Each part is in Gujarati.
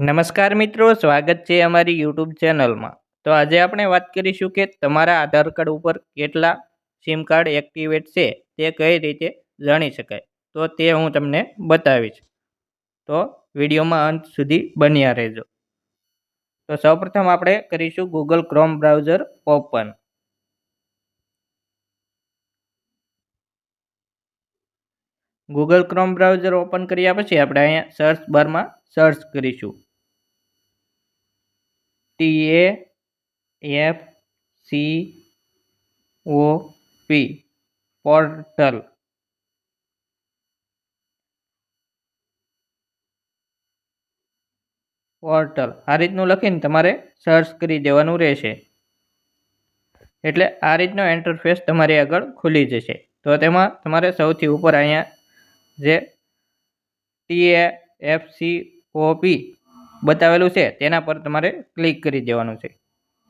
નમસ્કાર મિત્રો, સ્વાગત છે અમારી યુટ્યુબ ચેનલમાં. તો આજે આપણે વાત કરીશું કે તમારા આધાર કાર્ડ ઉપર કેટલા સિમ કાર્ડ એક્ટિવેટ છે, તે કઈ રીતે જાણી શકાય. તો તે હું તમને બતાવીશ. તો વિડીયોમાં અંત સુધી બન્યા રહેજો. તો સૌપ્રથમ આપણે કરીશું Google Chrome browser open Google Chrome browser open કર્યા પછી આપણે અહીંયા સર્ચ બારમાં સર્ચ કરીશું. T A F C O P portal portal આ રીતનું લખીને તમારે સર્ચ કરી દેવાનું રહેશે. એટલે આ રીતનો ઇન્ટરફેસ તમારી આગળ ખુલી જશે. તો તેમાં તમારે સૌથી ઉપર અહીંયા જે T A F C O P બતાવેલું છે, તેના પર તમારે ક્લિક કરી દેવાનું છે.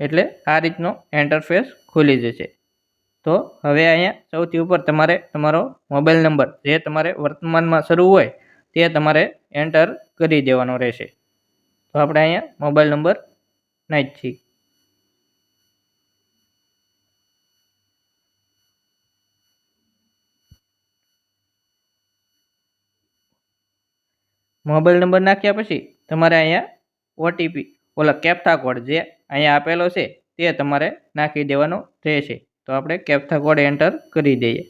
એટલે આ રીતનો એન્ટરફેસ ખુલી જશે. તો હવે અહીંયા સૌથી ઉપર તમારે તમારો મોબાઈલ નંબર જે તમારે વર્તમાનમાં શરૂ હોય, તે તમારે એન્ટર કરી દેવાનો રહેશે. તો આપણે અહીંયા મોબાઈલ નંબર નાખી મોબાઈલ નંબર નાખ્યા પછી તમારે અહીંયા ઓટીપી ઓલા કેપ્થા કોડ જે અહીંયા આપેલો છે, તે તમારે નાખી દેવાનો રહેશે. તો આપણે કેપ્થા કોડ એન્ટર કરી દઈએ.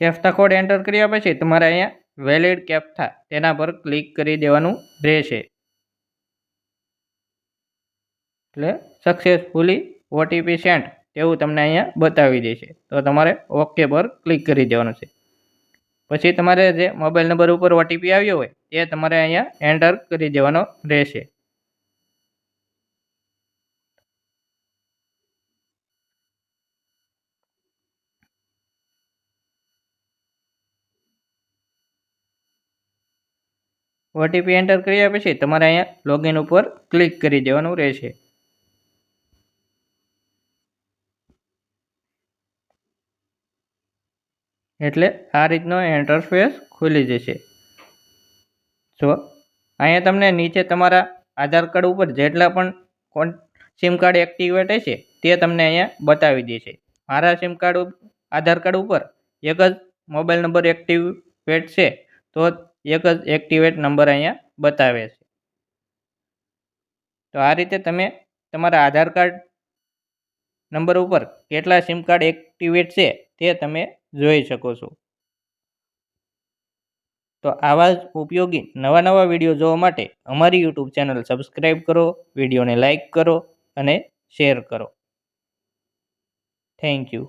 કેપ્થા કોડ એન્ટર કર્યા પછી તમારે અહીંયા વેલિડ કેપ્થા તેના પર ક્લિક કરી દેવાનું રહેશે. એટલે સક્સેસફુલી ઓટીપી સેન્ટ તેવું તમને અહીંયા બતાવી દેશે. તો તમારે ઓકે પર ક્લિક કરી દેવાનું છે. પછી તમારે જે મોબાઈલ નંબર ઉપર ઓટીપી આવ્યો હોય, તે તમારે અહીંયા એન્ટર કરી દેવાનો રહેશે. ઓટીપી એન્ટર કર્યા પછી તમારે અહીંયા લોગિન ઉપર ક્લિક કરી દેવાનું રહેશે. એટલે આ રીતનો ઇન્ટરફેસ ખુલી જશે. જો અહીંયા તમને નીચે તમારા આધાર કાર્ડ ઉપર જેટલા પણ સિમ કાર્ડ એક્ટિવેટ હશે, તે તમને અહીંયા બતાવી દેશે. મારા સિમ કાર્ડ આધાર કાર્ડ ઉપર એક જ મોબાઈલ નંબર એક્ટિવેટ છે, તો એક જ એક્ટિવેટ નંબર અહીંયા બતાવે છે. તો આ રીતે તમે તમારા આધાર કાર્ડ નંબર ઉપર કેટલા સિમ કાર્ડ એક્ટિવેટ છે, તે તમે જોઈ શકો છો. તો આવા જ ઉપયોગી નવા નવા વીડિયો જોવા માટે અમારી યુટ્યુબ ચેનલ સબસ્ક્રાઈબ કરો, વિડીયોને લાઈક કરો અને શેર કરો. Thank you.